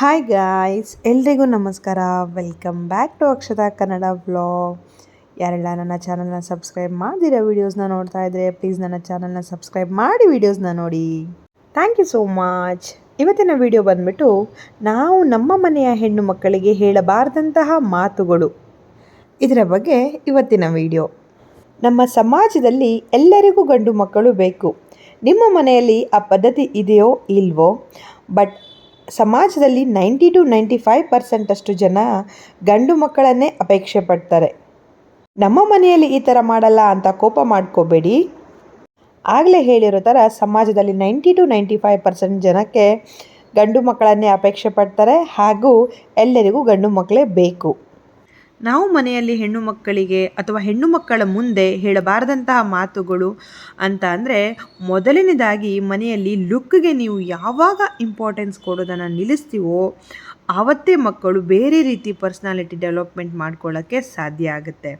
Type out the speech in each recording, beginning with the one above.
Hi guys ಎಲ್ರಿಗೂ ನಮಸ್ಕಾರ. Welcome back to Akshata Kannada vlog ಯಾರೆಲ್ಲ ನನ್ನ ಚಾನಲ್ನ ಸಬ್ಸ್ಕ್ರೈಬ್ ಮಾಡಿರೋ ವೀಡಿಯೋಸ್ನ ನೋಡ್ತಾ ಇದ್ರೆ ಪ್ಲೀಸ್ ನನ್ನ ಚಾನಲ್ನ ಸಬ್ಸ್ಕ್ರೈಬ್ ಮಾಡಿ ವೀಡಿಯೋಸ್ನ ನೋಡಿ. ಥ್ಯಾಂಕ್ ಯು ಸೋ ಮಚ್ ಇವತ್ತಿನ ವಿಡಿಯೋ ಬಂದ್ಬಿಟ್ಟು, ನಾವು ನಮ್ಮ ಮನೆಯ ಹೆಣ್ಣು ಮಕ್ಕಳಿಗೆ ಹೇಳಬಾರ್ದಂತಹ ಮಾತುಗಳು. ಇದರ ಬಗ್ಗೆ ಇವತ್ತಿನ ವಿಡಿಯೋ ನಮ್ಮ ಸಮಾಜದಲ್ಲಿ ಎಲ್ಲರಿಗೂ ಗಂಡು ಮಕ್ಕಳು ಬೇಕು. ನಿಮ್ಮ ಮನೆಯಲ್ಲಿ ಆ ಪದ್ಧತಿ ಇದೆಯೋ ಇಲ್ವೋ? ಬಟ್ ಸಮಾಜದಲ್ಲಿ ನೈಂಟಿ ಟು ನೈಂಟಿ ಫೈವ್ ಪರ್ಸೆಂಟಷ್ಟು ಜನ ಗಂಡು ಮಕ್ಕಳನ್ನೇ ಅಪೇಕ್ಷೆ ಪಡ್ತಾರೆ. ನಮ್ಮ ಮನೆಯಲ್ಲಿ ಈ ಥರ ಮಾಡಲ್ಲ ಅಂತ ಕೋಪ ಮಾಡ್ಕೋಬೇಡಿ. ಆಗಲೇ ಹೇಳಿರೋ ಥರ ಸಮಾಜದಲ್ಲಿ ninety two ninety five percent ಜನಕ್ಕೆ ಗಂಡು ಮಕ್ಕಳನ್ನೇ ಅಪೇಕ್ಷೆ ಪಡ್ತಾರೆ ಹಾಗೂ ಎಲ್ಲರಿಗೂ ಗಂಡು ಮಕ್ಕಳೇ ಬೇಕು. ನಾವು ಮನೆಯಲ್ಲಿ ಹೆಣ್ಣು ಮಕ್ಕಳಿಗೆ ಅಥವಾ ಹೆಣ್ಣು ಮಕ್ಕಳ ಮುಂದೆ ಹೇಳಬಾರದಂತಹ ಮಾತುಗಳು ಅಂತ ಅಂದರೆ ಮೊದಲನೇದಾಗಿ ಮನೆಯಲ್ಲಿ ಲುಕ್ಗೆ ನೀವು ಯಾವಾಗ ಇಂಪಾರ್ಟೆನ್ಸ್ ಕೊಡೋದನ್ನು ನಿಲ್ಲಿಸ್ತೀವೋ ಆವತ್ತೇ ಮಕ್ಕಳು ಬೇರೆ ರೀತಿ ಪರ್ಸ್ನಾಲಿಟಿ ಡೆವಲಪ್ಮೆಂಟ್ ಮಾಡ್ಕೊಳ್ಳೋಕ್ಕೆ ಸಾಧ್ಯ ಆಗುತ್ತೆ.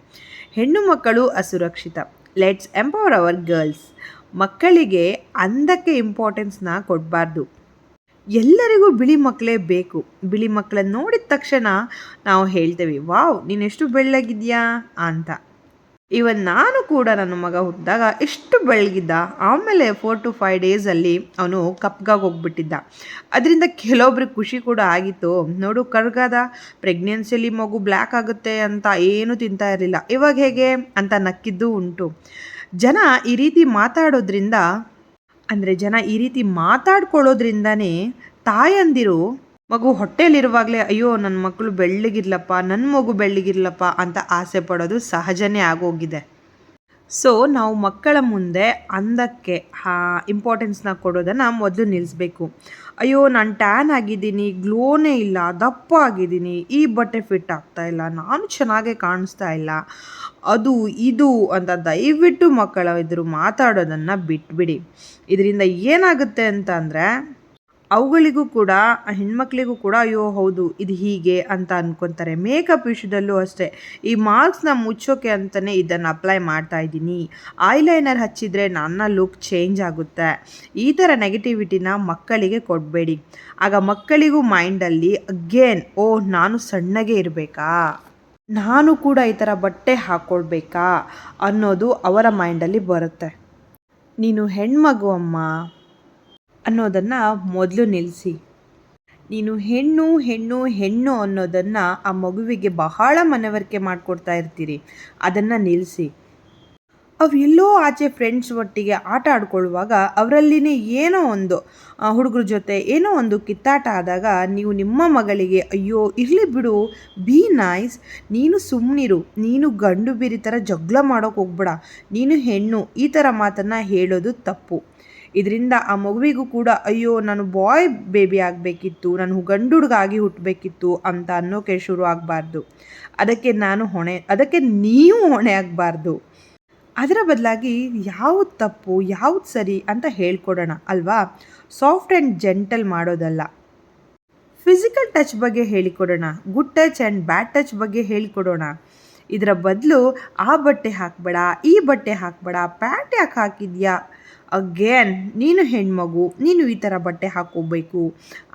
ಹೆಣ್ಣು ಮಕ್ಕಳು ಅಸುರಕ್ಷಿತ. ಲೆಟ್ಸ್ ಎಂಪವರ್ ಅವರ್ ಗರ್ಲ್ಸ್ ಮಕ್ಕಳಿಗೆ ಅಂದಕ್ಕೆ ಇಂಪಾರ್ಟೆನ್ಸ್ನ ಕೊಡಬಾರ್ದು. ಎಲ್ಲರಿಗೂ ಬಿಳಿ ಮಕ್ಕಳೇ ಬೇಕು. ಬಿಳಿ ಮಕ್ಕಳನ್ನ ನೋಡಿದ ತಕ್ಷಣ ನಾವು ಹೇಳ್ತೇವೆ, ವಾವ್ ನೀನೆಷ್ಟು ಬೆಳ್ಳಗಿದ್ಯಾ? ಅಂತ. ಇವನ್ ನಾನು ಕೂಡ ನನ್ನ ಮಗ ಹುಟ್ಟಿದಾಗ ಎಷ್ಟು ಬೆಳಗಿದ್ದ ಆಮೇಲೆ ಫೋರ್ ಟು ಫೈವ್ ಡೇಸಲ್ಲಿ ಅವನು ಕಪ್ಗಾಗಿ ಹೋಗ್ಬಿಟ್ಟಿದ್ದ. ಅದರಿಂದ ಕೆಲವೊಬ್ರಿಗೆ ಖುಷಿ ಕೂಡ ಆಗಿತ್ತು. ನೋಡು ಕರ್ಗಾದ ಪ್ರೆಗ್ನೆನ್ಸಿಯಲ್ಲಿ ಮಗು ಬ್ಲ್ಯಾಕ್ ಆಗುತ್ತೆ ಅಂತ ಏನು ತಿಂತಾ ಇರಲಿಲ್ಲ. ಇವಾಗ ಹೇಗೆ? ಅಂತ ನಕ್ಕಿದ್ದು ಉಂಟು. ಜನ ಈ ರೀತಿ ಮಾತಾಡೋದ್ರಿಂದ ಅಂದರೆ ಜನ ಈ ರೀತಿ ಮಾತಾಡ್ಕೊಳ್ಳೋದ್ರಿಂದನೇ ತಾಯಂದಿರು, ಮಗು ಹೊಟ್ಟೆಯಲ್ಲಿರುವಾಗಲೇ, ಅಯ್ಯೋ ನನ್ನ ಮಕ್ಕಳು ಬೆಳ್ಳಗಿರ್ಲಪ್ಪ ನನ್ನ ಮಗು ಬೆಳ್ಳಗಿರ್ಲಪ್ಪ ಅಂತ ಆಸೆ ಪಡೋದು ಸಹಜನೇ ಆಗೋಗಿದೆ. ಸೊ ನಾವು ಮಕ್ಕಳ ಮುಂದೆ ಅಂದಕ್ಕೆ ಇಂಪಾರ್ಟೆನ್ಸ್ನ ಕೊಡೋದನ್ನು ಮೊದಲು ನಿಲ್ಲಿಸ್ಬೇಕು ಅಯ್ಯೋ, ನಾನು ಟ್ಯಾನ್ ಆಗಿದ್ದೀನಿ ಗ್ಲೋನೇ ಇಲ್ಲ, ದಪ್ಪ ಆಗಿದ್ದೀನಿ, ಈ ಬಟ್ಟೆ ಫಿಟ್ ಆಗ್ತಾ ಇಲ್ಲ, ನಾನು ಚೆನ್ನಾಗೇ ಕಾಣಿಸ್ತಾ ಇಲ್ಲ ಅದು, ಇದು ಅಂತ ದಯವಿಟ್ಟು ಮಕ್ಕಳ ಎದುರು ಮಾತಾಡೋದನ್ನು ಬಿಟ್ಬಿಡಿ. ಇದರಿಂದ ಏನಾಗುತ್ತೆ ಅಂತ ಅಂದರೆ, ಅವುಗಳಿಗೂ ಕೂಡ, ಹೆಣ್ಮಕ್ಳಿಗೂ ಕೂಡ, ಅಯ್ಯೋ ಹೌದು, ಇದು ಹೀಗೆ ಅಂತ ಅಂದ್ಕೊತಾರೆ ಮೇಕಪ್ ವಿಷಯದಲ್ಲೂ ಅಷ್ಟೇ. ಈ ಮಾರ್ಕ್ಸ್ನ ಮುಚ್ಚೋಕೆ ಅಂತಲೇ ಇದನ್ನು ಅಪ್ಲೈ ಮಾಡ್ತಾ ಇದ್ದೀನಿ. ಐಲೈನರ್ ಹಚ್ಚಿದರೆ ನನ್ನ ಲುಕ್ ಚೇಂಜ್ ಆಗುತ್ತೆ. ಈ ಥರ ನೆಗೆಟಿವಿಟಿನ ಮಕ್ಕಳಿಗೆ ಕೊಡಬೇಡಿ. ಆಗ ಮಕ್ಕಳಿಗೂ ಮೈಂಡಲ್ಲಿ ಅಗೇನ್ ಓ, ನಾನು ಸಣ್ಣಗೆ ಇರಬೇಕಾ? ನಾನು ಕೂಡ ಈ ಥರ ಬಟ್ಟೆ ಹಾಕ್ಕೊಳ್ಬೇಕಾ ಅನ್ನೋದು ಅವರ ಮೈಂಡಲ್ಲಿ ಬರುತ್ತೆ. ನೀನು ಹೆಣ್ಮಗು ಅಮ್ಮ ಅನ್ನೋದನ್ನು ಮೊದಲು ನಿಲ್ಲಿಸಿ ನೀನು ಹೆಣ್ಣು ಹೆಣ್ಣು ಹೆಣ್ಣು ಅನ್ನೋದನ್ನು ಆ ಮಗುವಿಗೆ ಬಹಳ ಮನವರಿಕೆ ಮಾಡಿಕೊಡ್ತಾ ಇರ್ತೀರಿ. ಅದನ್ನು ನಿಲ್ಲಿಸಿ ಅವು ಎಲ್ಲೋ ಆಚೆ ಫ್ರೆಂಡ್ಸ್ ಒಟ್ಟಿಗೆ ಆಟ ಆಡ್ಕೊಳ್ಳುವಾಗ ಅವರಲ್ಲಿನೇ ಏನೋ ಒಂದು ಹುಡುಗರ ಜೊತೆ ಏನೋ ಒಂದು ಕಿತ್ತಾಟ ಆದಾಗ ನೀವು ನಿಮ್ಮ ಮಗಳಿಗೆ, ಅಯ್ಯೋ, ಇರಲಿ ಬಿಡು, ಬಿ ನೈಸ್, ನೀನು ಸುಮ್ಮನಿರು ನೀನು ಗಂಡು ಬೀರಿ ಥರ ಜಗಳ ಮಾಡೋಕೆ ಹೋಗ್ಬೇಡ, ನೀನು ಹೆಣ್ಣು, ಈ ಥರ ಮಾತನ್ನು ಹೇಳೋದು ತಪ್ಪು. ಇದರಿಂದ ಆ ಮಗುವಿಗೂ ಕೂಡ, ಅಯ್ಯೋ, ನಾನು ಬಾಯ್ ಬೇಬಿ ಆಗಬೇಕಿತ್ತು, ನಾನು ಗಂಡು ಹುಡುಗಾಗಿ ಹುಟ್ಟಬೇಕಿತ್ತು ಅಂತ ಅನ್ನೋಕೆ ಶುರು ಆಗಬಾರ್ದು. ಅದಕ್ಕೆ ನಾನು ಹೊಣೆ, ಅದಕ್ಕೆ ನೀವು ಹೊಣೆ ಆಗಬಾರ್ದು. ಅದರ ಬದಲಾಗಿ ಯಾವುದು ತಪ್ಪು, ಯಾವುದು ಸರಿ ಅಂತ ಹೇಳ್ಕೊಡೋಣ, ಅಲ್ವಾ? ಸಾಫ್ಟ್ ಆ್ಯಂಡ್ ಜೆಂಟಲ್ ಮಾಡೋದಲ್ಲ. ಫಿಸಿಕಲ್ ಟಚ್ ಬಗ್ಗೆ ಹೇಳಿಕೊಡೋಣ, good touch and bad touch ಬಗ್ಗೆ ಹೇಳಿಕೊಡೋಣ. ಇದರ ಬದಲು ಆ ಬಟ್ಟೆ ಹಾಕಬೇಡ, ಈ ಬಟ್ಟೆ ಹಾಕಬೇಡ, ಪ್ಯಾಂಟ್ ಯಾಕೆ ಹಾಕಿದ್ಯಾ? ಅಗೇನ್ ನೀನು ಹೆಣ್ಮಗು, ನೀನು ಈ ಥರ ಬಟ್ಟೆ ಹಾಕೋಬೇಕು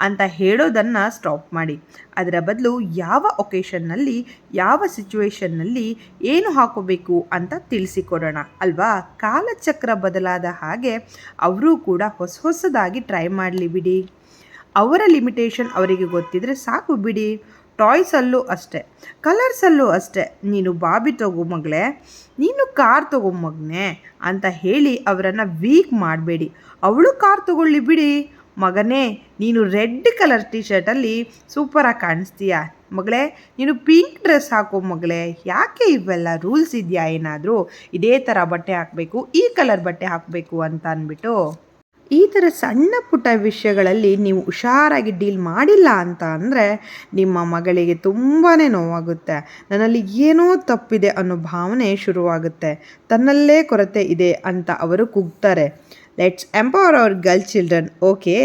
ಅಂತ ಹೇಳೋದನ್ನು ಸ್ಟಾಪ್ ಮಾಡಿ. ಅದರ ಬದಲು ಯಾವ ಒಕೇಶನ್ನಲ್ಲಿ ಯಾವ ಸಿಚುವೇಶನ್ನಲ್ಲಿ ಏನು ಹಾಕೋಬೇಕು ಅಂತ ತಿಳಿಸಿಕೊಡೋಣ, ಅಲ್ವಾ? ಕಾಲಚಕ್ರ ಬದಲಾದ ಹಾಗೆ ಅವರು ಕೂಡ ಹೊಸ ಹೊಸದಾಗಿ ಟ್ರೈ ಮಾಡಲಿ ಬಿಡಿ. ಅವರ ಲಿಮಿಟೇಷನ್ ಅವರಿಗೆ ಗೊತ್ತಿದ್ರೆ ಸಾಕು ಬಿಡಿ. ಟಾಯ್ಸಲ್ಲೂ ಅಷ್ಟೆ ಕಲರ್ಸಲ್ಲೂ ಅಷ್ಟೆ. ನೀನು ಬಾಬಿ ತಗೋ ಮಗಳೇ, ನೀನು ಕಾರ್ ತಗೋ ಮಗನೇ ಅಂತ ಹೇಳಿ ಅವರನ್ನು ವೀಕ್ ಮಾಡಬೇಡಿ. ಅವಳು ಕಾರ್ ತಗೊಳ್ಳಿ ಬಿಡಿ. ಮಗನೇ, ನೀನು ರೆಡ್ ಕಲರ್ ಟಿ ಶರ್ಟಲ್ಲಿ ಸೂಪರಾಗಿ ಕಾಣಿಸ್ತೀಯ? ಮಗಳೇ, ನೀನು ಪಿಂಕ್ ಡ್ರೆಸ್ ಹಾಕೋ ಮಗಳೇ. ಯಾಕೆ ಇವೆಲ್ಲ ರೂಲ್ಸ್ ಇದೆಯಾ ಏನಾದರೂ? ಇದೇ ಥರ ಬಟ್ಟೆ ಹಾಕಬೇಕು, ಈ ಕಲರ್ ಬಟ್ಟೆ ಹಾಕಬೇಕು ಅಂತ ಅಂದ್ಬಿಟ್ಟು. ಈ ಥರ ಸಣ್ಣ ಪುಟ್ಟ ವಿಷಯಗಳಲ್ಲಿ ನೀವು ಹುಷಾರಾಗಿ ಡೀಲ್ ಮಾಡಿಲ್ಲ ಅಂತ ಅಂದರೆ ನಿಮ್ಮ ಮಗಳಿಗೆ ತುಂಬಾ ನೋವಾಗುತ್ತೆ. ನನ್ನಲ್ಲಿ ಏನೋ ತಪ್ಪಿದೆ ಅನ್ನೋ ಭಾವನೆ ಶುರುವಾಗುತ್ತೆ. ತನ್ನಲ್ಲೇ ಕೊರತೆ ಇದೆ ಅಂತ ಅವರು ಕುಗ್ತಾರೆ. Let's empower our girl children okay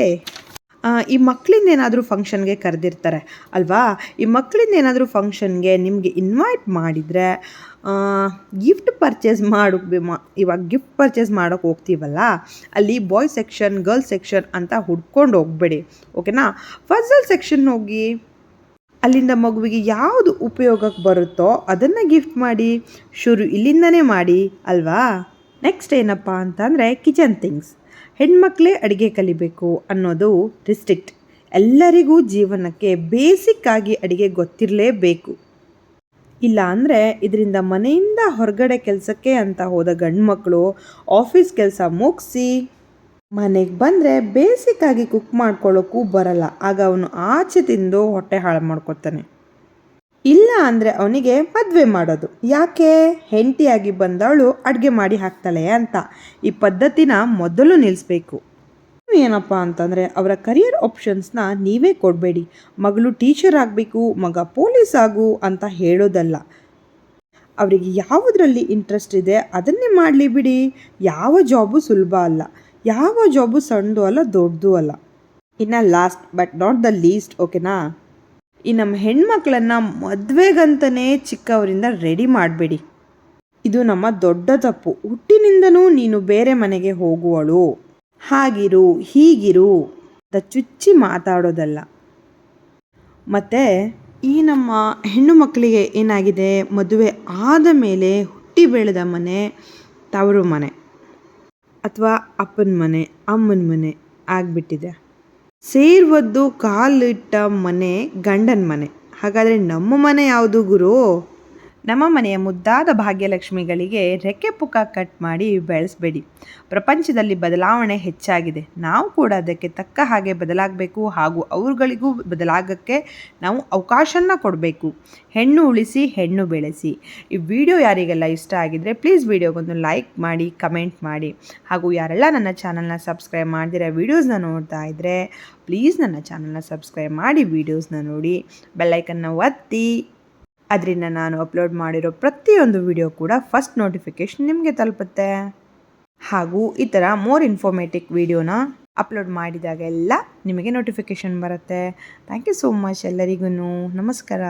ಈ ಮಕ್ಕಳಿಂದ ಏನಾದರೂ ಫಂಕ್ಷನ್ಗೆ ಕರೆದಿರ್ತಾರೆ, ಅಲ್ವಾ? ಈ ಮಕ್ಕಳಿಂದ ಏನಾದರೂ ಫಂಕ್ಷನ್ಗೆ ನಿಮಗೆ ಇನ್ವೈಟ್ ಮಾಡಿದರೆ ಗಿಫ್ಟ್ ಪರ್ಚೇಸ್ ಮಾಡೋಕೆ ಇವಾಗ ಗಿಫ್ಟ್ ಪರ್ಚೇಸ್ ಮಾಡೋಕೆ ಹೋಗ್ತೀವಲ್ಲ, ಅಲ್ಲಿ ಬಾಯ್ ಸೆಕ್ಷನ್ ಗರ್ಲ್ ಸೆಕ್ಷನ್ ಅಂತ ಹುಡ್ಕೊಂಡು ಹೋಗ್ಬೇಡಿ ಓಕೆನಾ ಫಸಲ್ ಸೆಕ್ಷನ್ ಹೋಗಿ, ಅಲ್ಲಿಂದ ಮಗುವಿಗೆ ಯಾವುದು ಉಪಯೋಗಕ್ಕೆ ಬರುತ್ತೋ ಅದನ್ನು ಗಿಫ್ಟ್ ಮಾಡಿ, ಶುರು ಇಲ್ಲಿಂದನೇ ಮಾಡಿ, ಅಲ್ವಾ? ನೆಕ್ಸ್ಟ್ ಏನಪ್ಪ ಅಂತಂದರೆ ಕಿಚನ್ ಥಿಂಗ್ಸ್ ಹೆಣ್ಮಕ್ಳೇ ಅಡುಗೆ ಕಲಿಬೇಕು ಅನ್ನೋದು ರಿಸ್ಟ್ರಿಕ್ಟ್. ಎಲ್ಲರಿಗೂ ಜೀವನಕ್ಕೆ ಬೇಸಿಕ್ ಆಗಿ ಅಡುಗೆ ಗೊತ್ತಿರಲೇಬೇಕು. ಇಲ್ಲ ಅಂದರೆ ಇದರಿಂದ ಮನೆಯಿಂದ ಹೊರಗಡೆ ಕೆಲಸಕ್ಕೆ ಅಂತ ಹೋದ ಗಂಡ್ಮಕ್ಳು ಆಫೀಸ್ ಕೆಲಸ ಮುಗಿಸಿ ಮನೆಗೆ ಬಂದರೆ ಬೇಸಿಕ್ಕಾಗಿ ಕುಕ್ ಮಾಡ್ಕೊಳ್ಳೋಕ್ಕೂ ಬರಲ್ಲ. ಆಗ ಅವನು ಆಚೆ ತಿಂದು ಹೊಟ್ಟೆ ಹಾಳು ಮಾಡ್ಕೊತಾನೆ. ಇಲ್ಲ ಅಂದರೆ ಅವನಿಗೆ ಮದುವೆ ಮಾಡೋದು. ಯಾಕೆ? ಹೆಂಡತಿಯಾಗಿ ಬಂದವಳು ಅಡುಗೆ ಮಾಡಿ ಹಾಕ್ತಾಳೆ ಅಂತ. ಈ ಪದ್ಧತಿನ ಮೊದಲು ನಿಲ್ಲಿಸ್ಬೇಕು ಏನಪ್ಪ ಅಂತಂದರೆ ಅವರ ಕರಿಯರ್ ಆಪ್ಷನ್ಸ್ನ ನೀವೇ ಕೊಡಬೇಡಿ. ಮಗಳು ಟೀಚರ್ ಆಗಬೇಕು, ಮಗ ಪೊಲೀಸ್ ಆಗು ಅಂತ ಹೇಳೋದಲ್ಲ. ಅವರಿಗೆ ಯಾವುದರಲ್ಲಿ ಇಂಟ್ರೆಸ್ಟ್ ಇದೆ ಅದನ್ನೇ ಮಾಡಲಿ ಬಿಡಿ. ಯಾವ ಜಾಬು ಸುಲಭ ಅಲ್ಲ. ಯಾವ ಜಾಬು ಸಣ್ಣದು ಅಲ್ಲ, ದೊಡ್ಡದು ಅಲ್ಲ. ಇನ್ನು last but not the least ಓಕೆನಾ ಈ ನಮ್ಮ ಹೆಣ್ಮಕ್ಳನ್ನು ಮದುವೆಗಂತಲೇ ಚಿಕ್ಕವರಿಂದ ರೆಡಿ ಮಾಡಬೇಡಿ. ಇದು ನಮ್ಮ ದೊಡ್ಡ ತಪ್ಪು. ಹುಟ್ಟಿನಿಂದನೂ ನೀನು ಬೇರೆ ಮನೆಗೆ ಹೋಗುವಳು. ಹಾಗಿರು, ಹೀಗಿರು. ಅಂತ ಚುಚ್ಚಿ ಮಾತಾಡೋದಲ್ಲ. ಮತ್ತು ಈ ನಮ್ಮ ಹೆಣ್ಣು ಮಕ್ಕಳಿಗೆ ಏನಾಗಿದೆ? ಮದುವೆ ಆದ ಮೇಲೆ ಹುಟ್ಟಿ ಬೆಳೆದ ಮನೆ ತವರು ಮನೆ. ಅಥವಾ ಅಪ್ಪನ ಮನೆ, ಅಮ್ಮನ ಮನೆ ಆಗಿಬಿಟ್ಟಿದೆ. ಸೇರ್ವದ್ದು ಕಾಲಿಟ್ಟ ಮನೆ ಗಂಡನ ಮನೆ. ಹಾಗಾದರೆ ನಮ್ಮ ಮನೆ ಯಾವುದು ಗುರು? ನಮ್ಮ ಮನೆಯ ಮುದ್ದಾದ ಭಾಗ್ಯಲಕ್ಷ್ಮಿಗಳಿಗೆ ರೆಕ್ಕೆ ಪುಕ್ಕ ಕಟ್ ಮಾಡಿ ಬೆಳೆಸಬೇಡಿ. ಪ್ರಪಂಚದಲ್ಲಿ ಬದಲಾವಣೆ ಹೆಚ್ಚಾಗಿದೆ. ನಾವು ಕೂಡ ಅದಕ್ಕೆ ತಕ್ಕ ಹಾಗೆ ಬದಲಾಗಬೇಕು ಹಾಗೂ ಅವರುಗಳಿಗೂ ಬದಲಾಗಕ್ಕೆ ನಾವು ಅವಕಾಶನ ಕೊಡಬೇಕು. ಹೆಣ್ಣು ಉಳಿಸಿ, ಹೆಣ್ಣು ಬೆಳೆಸಿ. ಈ ವಿಡಿಯೋ ಯಾರಿಗೆಲ್ಲ ಇಷ್ಟ ಆಗಿದ್ರೆ ಪ್ಲೀಸ್ ವಿಡಿಯೋಗೊಂದು ಲೈಕ್ ಮಾಡಿ ಕಮೆಂಟ್ ಮಾಡಿ. ಹಾಗೂ ಯಾರೆಲ್ಲ ನನ್ನ ಚಾನಲ್ನ ಸಬ್ಸ್ಕ್ರೈಬ್ ಮಾಡಿದಿರೋ ವೀಡಿಯೋಸ್ನ ನೋಡ್ತಾ ಇದ್ದರೆ ಪ್ಲೀಸ್ ನನ್ನ ಚಾನಲ್ನ ಸಬ್ಸ್ಕ್ರೈಬ್ ಮಾಡಿ ವೀಡಿಯೋಸ್ನ ನೋಡಿ. ಬೆಲ್ಲೈಕನ್ನ ಒತ್ತಿ. ಅದರಿಂದ ನಾನು ಅಪ್ಲೋಡ್ ಮಾಡಿರೋ ಪ್ರತಿಯೊಂದು ವಿಡಿಯೋ ಕೂಡ ಫಸ್ಟ್ ನೋಟಿಫಿಕೇಷನ್ ನಿಮಗೆ ತಲುಪುತ್ತೆ. ಹಾಗೂ ಈ ಥರ ಮೋರ್ ಇನ್ಫಾರ್ಮೇಟಿವ್ ವಿಡಿಯೋನ ಅಪ್ಲೋಡ್ ಮಾಡಿದಾಗೆಲ್ಲ ನಿಮಗೆ ನೋಟಿಫಿಕೇಷನ್ ಬರುತ್ತೆ. ಥ್ಯಾಂಕ್ ಯು ಸೋ ಮಚ್ ಎಲ್ಲರಿಗೂ ನಮಸ್ಕಾರ.